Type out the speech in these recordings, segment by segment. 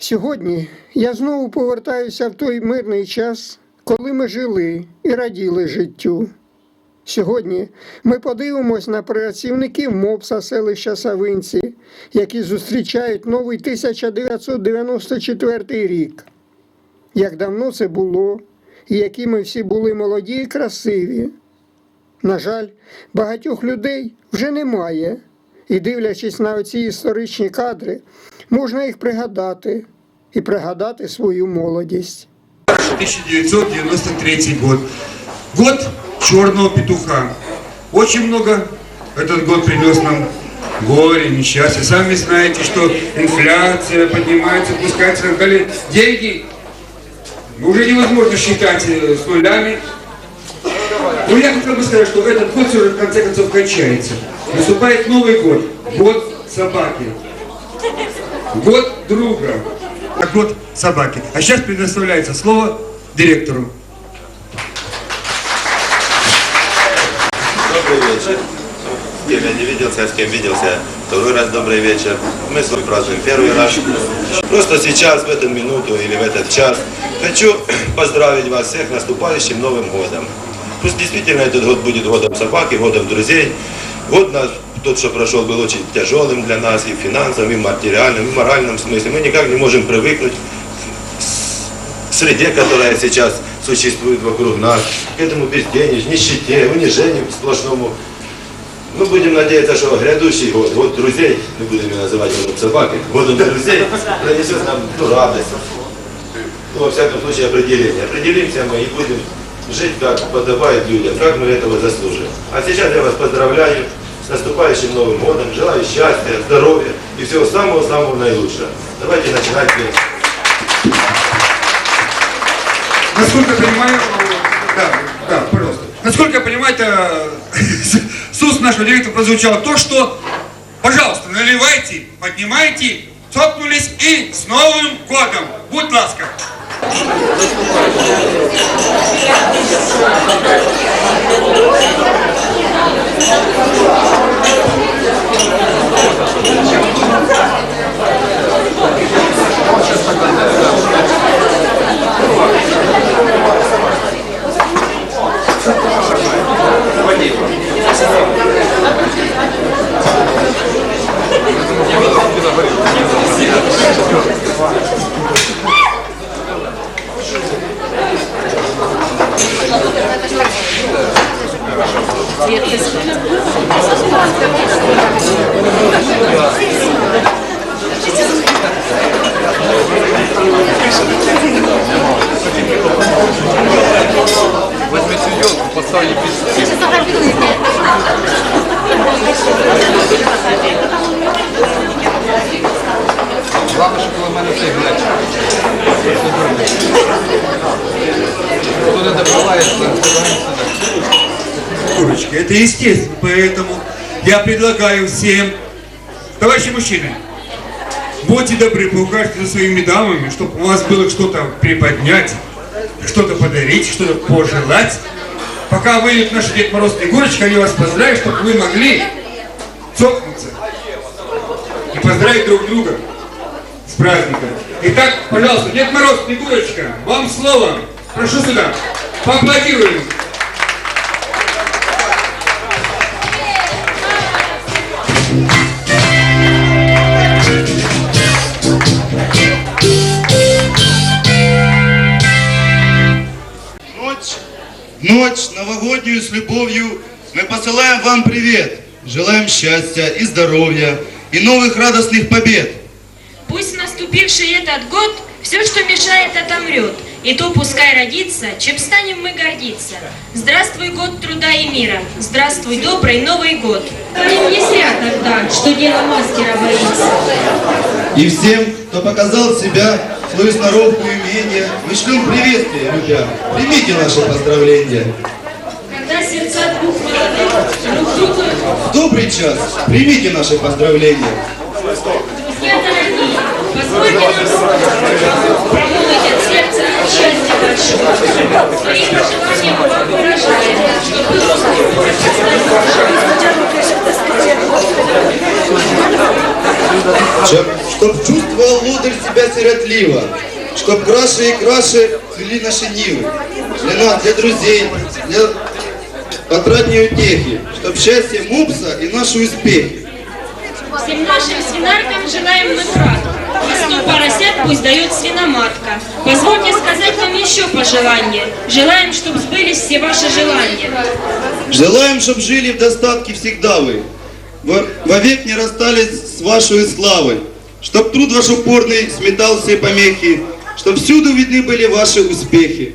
Сьогодні я знову повертаюся в той мирний час, коли ми жили і раділи життю. Сьогодні ми подивимось на працівників МОПСа селища Савинці, які зустрічають новий 1994 рік. Як давно це було, і які ми всі були молоді і красиві. На жаль, багатьох людей вже немає, і дивлячись на оці історичні кадри, можна їх пригадати і пригадати свою молодість. 1993 год. Год черного петуха. Очень много этот год принес нам горе, несчастья. Сами знаете, что инфляция поднимается, опускается и так далее. Деньги уже невозможно считать э, с нулями. Но я хотел бы сказать, что этот год все же в конце концов кончается. Наступает Новый год. Год собаки. Год друга. А год собаки. А сейчас предоставляется слово директору. Добрый вечер. С кем я не виделся, а с кем виделся. Второй раз добрый вечер. Мы с вами празднуем первый раз. Просто сейчас, в эту минуту или в этот час, хочу поздравить вас всех наступающим Новым годом. Пусть действительно этот год будет годом собаки, годом друзей. Год наш, тот, что прошел, был очень тяжелым для нас и в финансовом, и в материальном, и в моральном смысле. Мы никак не можем привыкнуть к среде, которая сейчас существует вокруг нас, к этому безденежью, нищете, унижению сплошному. Мы будем надеяться, что грядущий год, год друзей, не будем его называть годом собаки, годом друзей, принесет нам ну, радость. Ну, во всяком случае, определение. Определимся мы и будем жить, как подобает людям, как мы этого заслуживаем. А сейчас я вас поздравляю с наступающим Новым годом, желаю счастья, здоровья и всего самого-самого наилучшего. Давайте начинать петь. Насколько понимаю, да, да, пожалуйста. Насколько я понимаю, это с уст нашего директора прозвучало то, что, пожалуйста, наливайте, поднимайте, цокнулись и с Новым годом. Будь ласка. Возьмите Главное, щоб коло мене цей глечик. Хто не добивається. Курочка, это естественно, поэтому я предлагаю всем, товарищи мужчины, будьте добры, поухаживайте за своими дамами, чтобы у вас было что-то приподнять, что-то подарить, что-то пожелать. Пока выйдет наш Дед Мороз и Снегурочка, они вас поздравят, чтобы вы могли цокнуться и поздравить друг друга праздником. Итак, пожалуйста, Дед Мороз, Снегурочка, вам слово. Прошу сюда. Поаплодируем. Ночь, ночь новогоднюю с любовью мы посылаем вам привет. Желаем счастья и здоровья и новых радостных побед. Наступивший этот год все, что мешает, отомрет, и то пускай родится, чем станем мы гордиться. Здравствуй, год труда и мира, здравствуй, добрый Новый год. Им не зря тогда, что дело мастера боится. И всем, кто показал себя, свою сноровку и умение, мы шлем приветствие, любя. Примите наши поздравления. Когда сердца двух молодых друг другу, В добрый час примите наши поздравления. Чтоб, чтоб чувствовал лодырь себя сиротливо, чтоб краше и краше цвели наши нивы. Для нас, для друзей, для отрадней утехи, чтоб счастье мупса и наши успехи. Всем нашим свинаркам желаем сто поросят пусть дает свиноматка. Позвольте сказать вам еще пожелание. Желаем, чтобы сбылись все ваши желания. Желаем, чтоб жили в достатке всегда вы, во- вовек не расстались с вашей славой, чтоб труд ваш упорный сметал все помехи, чтоб всюду видны были ваши успехи.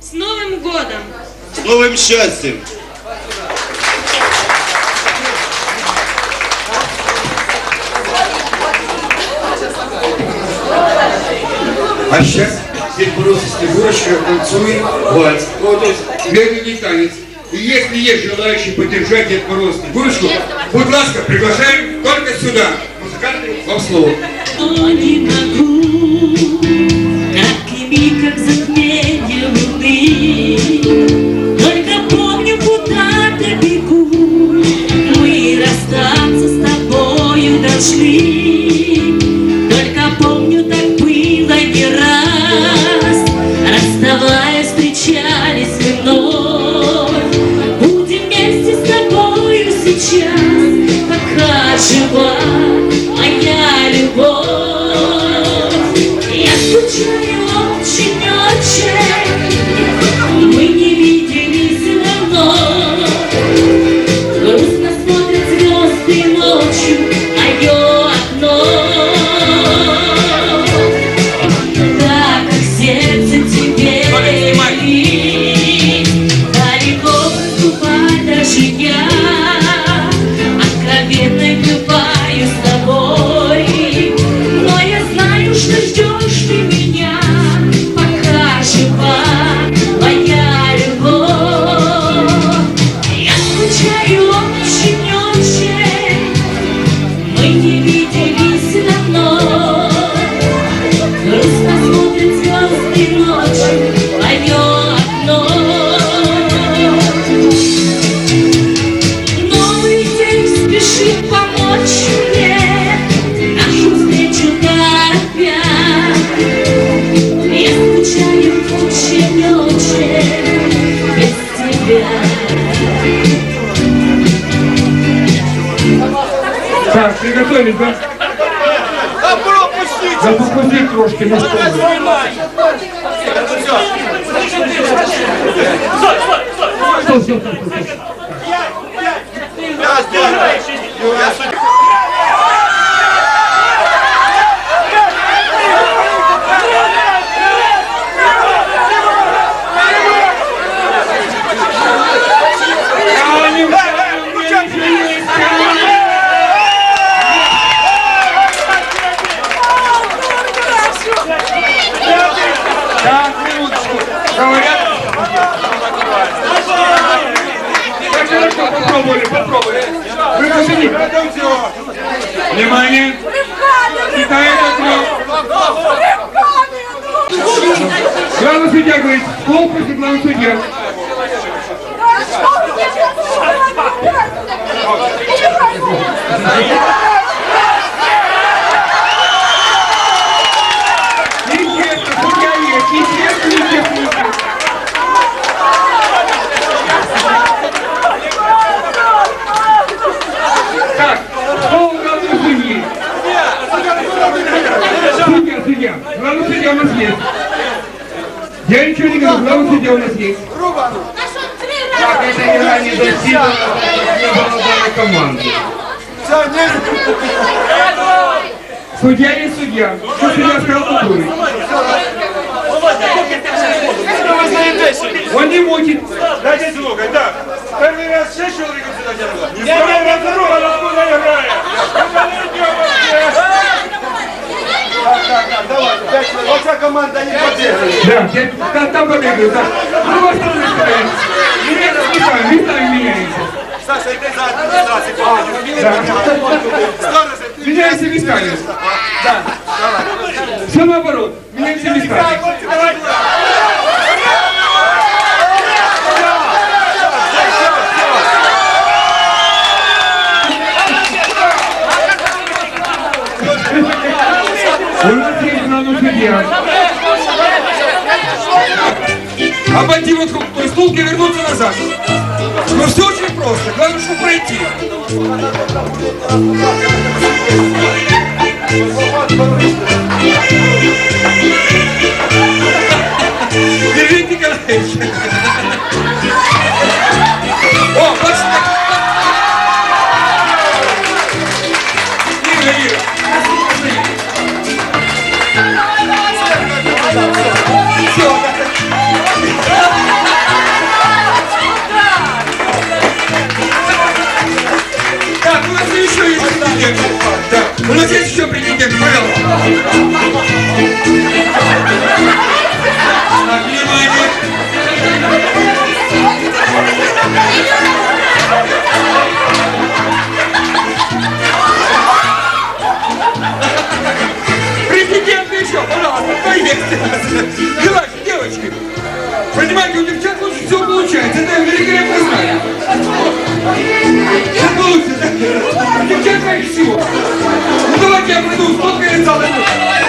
С Новым годом! С новым счастьем! А сейчас здесь просто снегурочка танцует вальс. Вот, то есть медленный танец. И если есть желающие поддержать Дед Мороз Снегурочку, будь ласка, приглашаем только сюда. Музыканты, вам слово. что не. Пока Так, да? Да попусти трошки на стол. Стой, стой, стой, стой, стой. Так, минуточку. Говорят. Так, хорошо, попробовали, попробовали. Выпустили. Внимание. Китай это Главный судья говорит, стол просит главный судья. Естественно, судья есть, естественно, естественно. Так, стол главный судьи. Судья, судья, главный судья у нас есть. Я ничего не говорю, главный судья у нас есть. Так, это игра не достигла, не было данной команды. Судья есть судья. Что судья сказал, то будет. Он не мутит. Дайте слухай, так. Первый раз ще чоловіком сюди тягнула? Не второй раз друга, откуда играет? Так, так, так, давай, пять человек. Оця команда не подігрує. Да, я там, там побегаю, да. Ну, вас тоже стоит. Меняется местами, местами меняется. Саша, йди за секунду. Меняется местами. Да. Все наоборот. Меняется местами. У нас есть главный судья. Обойти вот стулки вернуться назад. Просто. Главное, чтобы пройти. Держите, Президент еще, пожалуйста, поехали. Давайте, девочки. Понимаете, у девчат лучше всего получается. Это я великолепно знаю. Сейчас получится. Девчат всего. Ну давайте я пройду, сфоткаю зал. Ну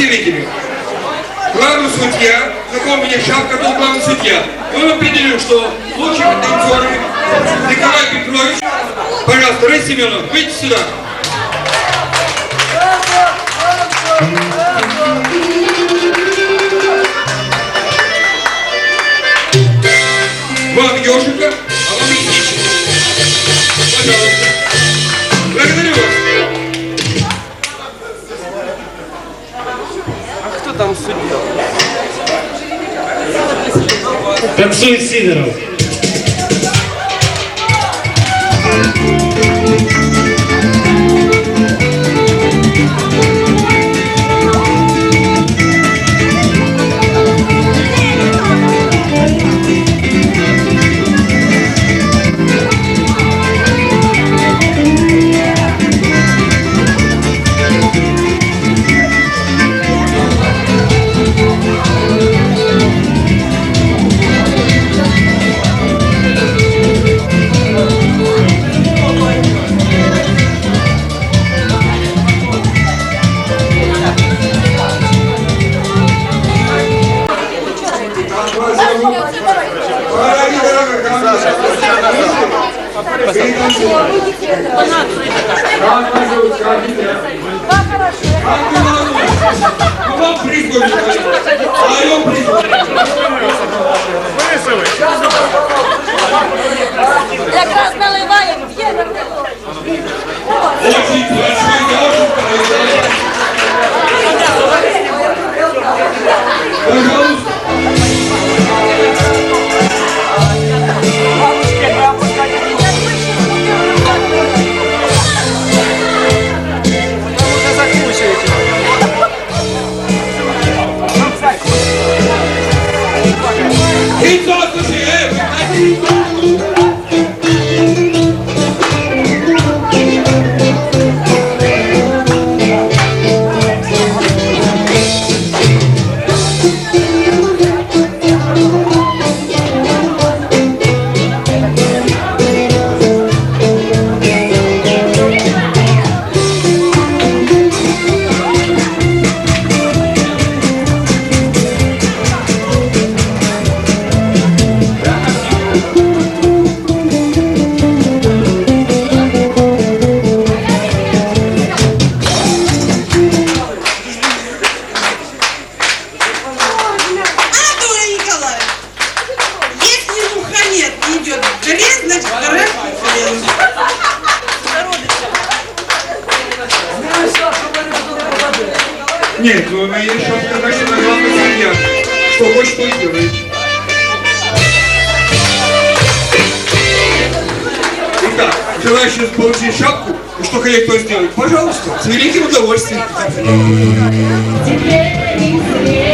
Видели. Главный судья, у меня шапка, тот главный судья. Он определил, что лучшими танцорами Николай Петрович. Пожалуйста, Рэй Семенов, выйдите сюда. Вам ежика, а вам лисичка. Пожалуйста. Благодарю вас. Танцует Сидоров. желаешь получить шапку, и что хотел кто сделать, пожалуйста, с великим удовольствием. Теперь